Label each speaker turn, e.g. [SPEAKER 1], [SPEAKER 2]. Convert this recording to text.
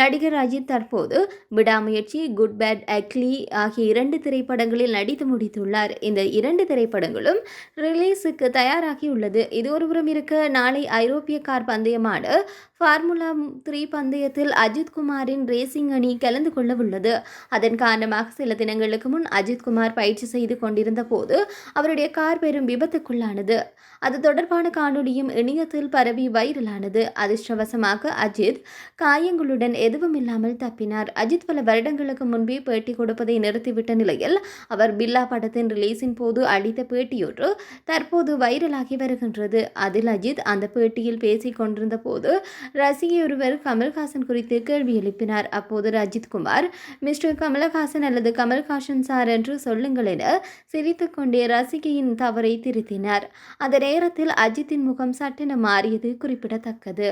[SPEAKER 1] நடிகர் அஜித் தற்போது விடாமுயற்சி குட் பேட் அக்லி ஆகிய இரண்டு திரைப்படங்களில் நடித்து முடித்துள்ளார். இந்த இரண்டு திரைப்படங்களும் ரிலீஸுக்கு தயாராகியுள்ளது. இது ஒருபுறம் இருக்க நாளை ஐரோப்பிய கார் பந்தயமான ஃபார்முலா த்ரீ பந்தயத்தில் அஜித் குமாரின் ரேசிங் அணி கலந்து கொள்ள உள்ளது. அதன் காரணமாக சில தினங்களுக்கு முன் அஜித் குமார் பயிற்சி செய்து கொண்டிருந்த போது அவருடைய கார் பெரும் விபத்துக்குள்ளானது. அது தொடர்பான காணொலியும் இணையத்தில் பரவி வைரலானது. அதிர்ஷ்டவசமாக அஜித் காயங்களுடன் எதுவும் இல்லாமல் தப்பினார். அஜித் பல வருடங்களுக்கு முன்பே பேட்டி கொடுப்பதை நிறுத்திவிட்ட நிலையில் அவர் பில்லா படத்தின் ரிலீஸின் போது அளித்த பேட்டியொன்று தற்போது வைரலாகி வருகின்றது. அதில் அஜித் அந்த பேட்டியில் பேசிக் கொண்டிருந்த போது ரசிகை ஒருவர் கமல்ஹாசன் குறித்து கேள்வி எழுப்பினார். அப்போது ரஜித் குமார் மிஸ்டர் கமல்ஹாசன் அல்லது கமல்ஹாசன் சார் என்று சொல்லுங்கள் என சிரித்துக்கொண்டே ரசிகையின் தவறை திருத்தினார். அந்த நேரத்தில் அஜித்தின் முகம் சட்டென மாறியது குறிப்பிடத்தக்கது.